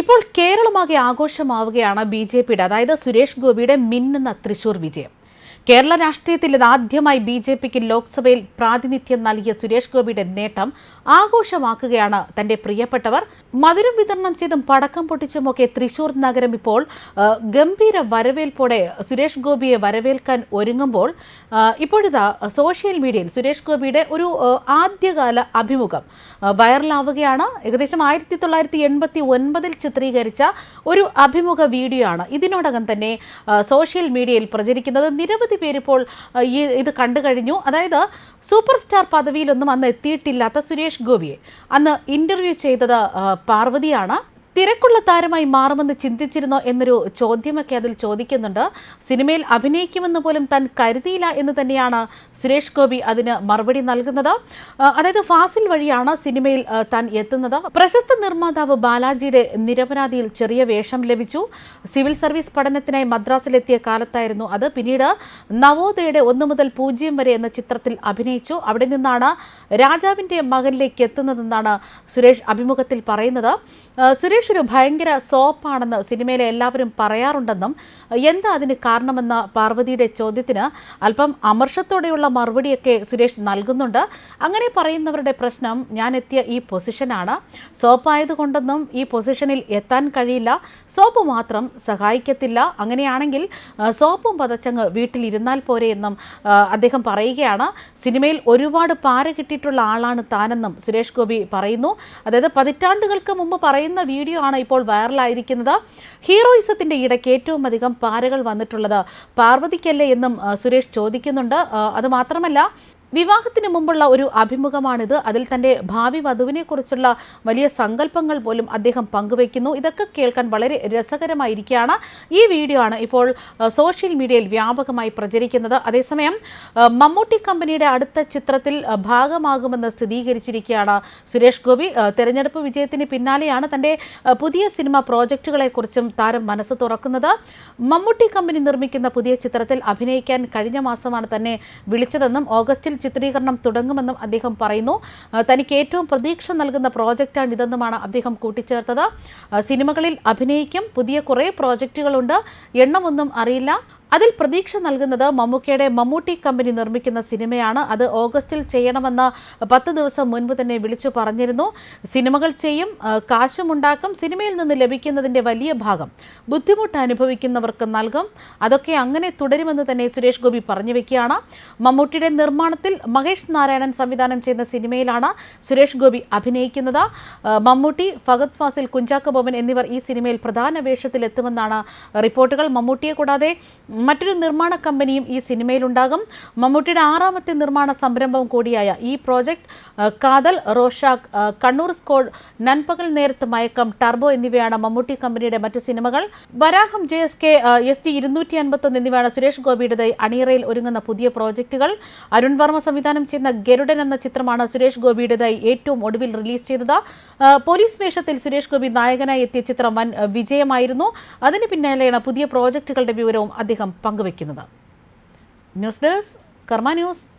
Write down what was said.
ഇപ്പോൾ കേരളമാകെ ആഘോഷമാവുകയാണ് B J പിയുടെ അതായത് സുരേഷ് ഗോപിയുടെ മിന്നുന്ന തൃശൂർ വിജയം. കേരള രാഷ്ട്രീയത്തിൽ ഇതാദ്യമായി ബി ജെ പിക്ക് ലോക്സഭയിൽ പ്രാതിനിധ്യം നൽകിയ സുരേഷ് ഗോപിയുടെ നേട്ടം ആഘോഷമാക്കുകയാണ് തന്റെ പ്രിയപ്പെട്ടവർ. മധുരം വിതരണം ചെയ്തും പടക്കം പൊട്ടിച്ചുമൊക്കെ തൃശൂർ നഗരം ഇപ്പോൾ ഗംഭീര വരവേൽപ്പോടെ സുരേഷ് ഗോപിയെ വരവേൽക്കാൻ ഒരുങ്ങുമ്പോൾ ഇപ്പോഴിതാ സോഷ്യൽ മീഡിയയിൽ സുരേഷ് ഗോപിയുടെ ഒരു ആദ്യകാല അഭിമുഖം വൈറലാവുകയാണ്. ഏകദേശം ആയിരത്തി തൊള്ളായിരത്തി എൺപത്തി ഒൻപതിൽ ചിത്രീകരിച്ച ഒരു അഭിമുഖ വീഡിയോ ആണ് ഇതിനോടകം തന്നെ സോഷ്യൽ മീഡിയയിൽ പ്രചരിക്കുന്നത്. നിരവധി പേരിപ്പോൾ ആ, ഈ ഇത് കണ്ടു കഴിഞ്ഞു. അതായത് സൂപ്പർ സ്റ്റാർ പദവിയിലൊന്നും അന്ന് എത്തിയിട്ടില്ലാത്ത സുരേഷ് ഗോപിയെ. അന്ന് ഇന്റർവ്യൂ ചെയ്തത് പാർവതിയാണ്. തിരക്കുള്ള താരമായി മാറുമെന്ന് ചിന്തിച്ചിരുന്നോ എന്നൊരു ചോദ്യമൊക്കെ അതിൽ ചോദിക്കുന്നുണ്ട്. സിനിമയിൽ അഭിനയിക്കുമെന്ന് പോലും താൻ കരുതിയില്ല എന്ന് തന്നെയാണ് സുരേഷ് ഗോപി അതിന് മറുപടി നൽകുന്നത്. അതായത് ഫാസിൽ വഴിയാണ് സിനിമയിൽ താൻ എത്തുന്നത്. പ്രശസ്ത നിർമ്മാതാവ് ബാലാജിയുടെ നിരപരാധിയിൽ ചെറിയ വേഷം ലഭിച്ചു. സിവിൽ സർവീസ് പഠനത്തിനായി മദ്രാസിലെത്തിയ കാലത്തായിരുന്നു അത്. പിന്നീട് നവോദയയുടെ ഒന്ന് മുതൽ പൂജ്യം വരെ എന്ന ചിത്രത്തിൽ അഭിനയിച്ചു. അവിടെ നിന്നാണ് രാജാവിന്റെ മകനിലേക്ക് എത്തുന്നതെന്നാണ് സുരേഷ് അഭിമുഖത്തിൽ പറയുന്നത്. ആ, സുരേഷ് ഒരു ഭയങ്കര സോപ്പാണെന്ന് സിനിമയിലെ എല്ലാവരും പറയാറുണ്ടെന്നും എന്താ അതിന് കാരണമെന്ന പാർവതിയുടെ ചോദ്യത്തിന് അല്പം അമർഷത്തോടെയുള്ള മറുപടിയൊക്കെ സുരേഷ് നൽകുന്നുണ്ട്. അങ്ങനെ പറയുന്നവരുടെ പ്രശ്നം ഞാൻ എത്തിയ ഈ പൊസിഷനാണ്. സോപ്പായതുകൊണ്ടൊന്നും ഈ പൊസിഷനിൽ എത്താൻ കഴിയില്ല. സോപ്പ് മാത്രം സഹായിക്കത്തില്ല. അങ്ങനെയാണെങ്കിൽ സോപ്പും പതച്ചങ്ങ് വീട്ടിലിരുന്നാൽ പോരെ എന്നും അദ്ദേഹം പറയുകയാണ്. സിനിമയിൽ ഒരുപാട് പാര കിട്ടിയിട്ടുള്ള ആളാണ് താനെന്നും സുരേഷ് ഗോപി പറയുന്നു. അതായത് പതിറ്റാണ്ടുകൾക്ക് മുമ്പ് പറയുന്ന വീഡിയോ ആണ് ഇപ്പോൾ വൈറലായിരിക്കുന്നത്. ഹീറോയിസത്തിന്റെ ഇടയ്ക്ക് ഏറ്റവും അധികം പാരകൾ വന്നിട്ടുള്ളത് പാർവതിക്കല്ലേ എന്നും സുരേഷ് ചോദിക്കുന്നുണ്ട്. അത് മാത്രമല്ല വിവാഹത്തിന് മുമ്പുള്ള ഒരു അഭിമുഖമാണിത്. അതിൽ തന്റെ ഭാവി വധുവിനെ കുറിച്ചുള്ള വലിയ സങ്കല്പങ്ങൾ പോലും അദ്ദേഹം പങ്കുവയ്ക്കുന്നു. ഇതൊക്കെ കേൾക്കാൻ വളരെ രസകരമായിരിക്കുകയാണ്. ഈ വീഡിയോ ആണ് ഇപ്പോൾ സോഷ്യൽ മീഡിയയിൽ വ്യാപകമായി പ്രചരിക്കുന്നത്. അതേസമയം മമ്മൂട്ടി കമ്പനിയുടെ അടുത്ത ചിത്രത്തിൽ ഭാഗമാകുമെന്ന് സ്ഥിരീകരിച്ചിരിക്കുകയാണ് സുരേഷ് ഗോപി. തെരഞ്ഞെടുപ്പ് വിജയത്തിന് പിന്നാലെയാണ് തന്റെ ആ, പുതിയ സിനിമ പ്രോജക്റ്റുകളെക്കുറിച്ചും താരം മനസ്സ് തുറക്കുന്നത്. മമ്മൂട്ടി കമ്പനി നിർമ്മിക്കുന്ന പുതിയ ചിത്രത്തിൽ അഭിനയിക്കാൻ കഴിഞ്ഞ മാസമാണ് തന്നെ വിളിച്ചതെന്നും ഓഗസ്റ്റിൽ ചിത്രീകരണം തുടങ്ങുമെന്നും അദ്ദേഹം പറയുന്നു. തനിക്ക് ഏറ്റവും പ്രതീക്ഷ നൽകുന്ന പ്രോജക്റ്റാണ് ഇതെന്നുമാണ് അദ്ദേഹം കൂട്ടിച്ചേർത്തത്. സിനിമകളിൽ അഭിനയിക്കും. പുതിയ കുറേ പ്രോജക്റ്റുകളുണ്ട്. എണ്ണമൊന്നും അറിയില്ല. അതിൽ പ്രതീക്ഷ നൽകുന്നത് മമ്മൂക്കയുടെ മമ്മൂട്ടി കമ്പനി നിർമ്മിക്കുന്ന സിനിമയാണ്. അത് ഓഗസ്റ്റിൽ ചെയ്യണമെന്ന് പത്ത് ദിവസം മുൻപ് തന്നെ വിളിച്ചു പറഞ്ഞിരുന്നു. സിനിമകൾ ചെയ്യും കാശുമുണ്ടാക്കും സിനിമയിൽ നിന്ന് ലഭിക്കുന്നതിന്റെ വലിയ ഭാഗം ബുദ്ധിമുട്ട് അനുഭവിക്കുന്നവർക്ക് നൽകും. അതൊക്കെ അങ്ങനെ തുടരുമെന്ന് തന്നെ സുരേഷ് ഗോപി പറഞ്ഞു വെക്കുകയാണ്. മമ്മൂട്ടിയുടെ നിർമ്മാണത്തിൽ മഹേഷ് നാരായണൻ സംവിധാനം ചെയ്യുന്ന സിനിമയിലാണ് സുരേഷ് ഗോപി അഭിനയിക്കുന്നത്. മമ്മൂട്ടി ഫഗത് ഫാസിൽ കുഞ്ചാക്കോ ബോബൻ എന്നിവർ ഈ സിനിമയിൽ പ്രധാന വേഷത്തിലെത്തുമെന്നാണ് റിപ്പോർട്ടുകൾ. മമ്മൂട്ടിയെ കൂടാതെ മറ്റൊരു നിർമ്മാണ കമ്പനിയും ഈ സിനിമയിലുണ്ടാകും. മമ്മൂട്ടിയുടെ ആറാമത്തെ നിർമ്മാണ സംരംഭം കൂടിയായ ഈ പ്രോജക്റ്റ് കാതൽ റോഷാക്ക് ആ, കണ്ണൂർ സ്കോഡ് നൻപകൽ നേരത്ത് മയക്കം ടർബോ എന്നിവയാണ് മമ്മൂട്ടി കമ്പനിയുടെ മറ്റു സിനിമകൾ. Varaham J S K S T ഇരുന്നൂറ്റി അൻപത്തൊന്ന് എന്നിവയാണ് സുരേഷ് ഗോപിയുടേതായി അണിയറയിൽ ഒരുങ്ങുന്ന പുതിയ പ്രോജക്റ്റുകൾ അരുൺ വർമ്മ സംവിധാനം ചെയ്യുന്ന ഗരുഡൻ എന്ന ചിത്രമാണ് സുരേഷ് ഗോപിയുടേതായി ഏറ്റവും ഒടുവിൽ റിലീസ് ചെയ്തത്. പോലീസ് വേഷത്തിൽ സുരേഷ് ഗോപി നായകനായി എത്തിയ ചിത്രം വൻ വിജയമായിരുന്നു. അതിന് പിന്നാലെയാണ് പുതിയ പ്രോജക്റ്റുകളുടെ വിവരവും അദ്ദേഹം പങ്കുവെക്കുന്നത് ന്യൂസ് ഡെസ്ക് കർമ്മ ന്യൂസ്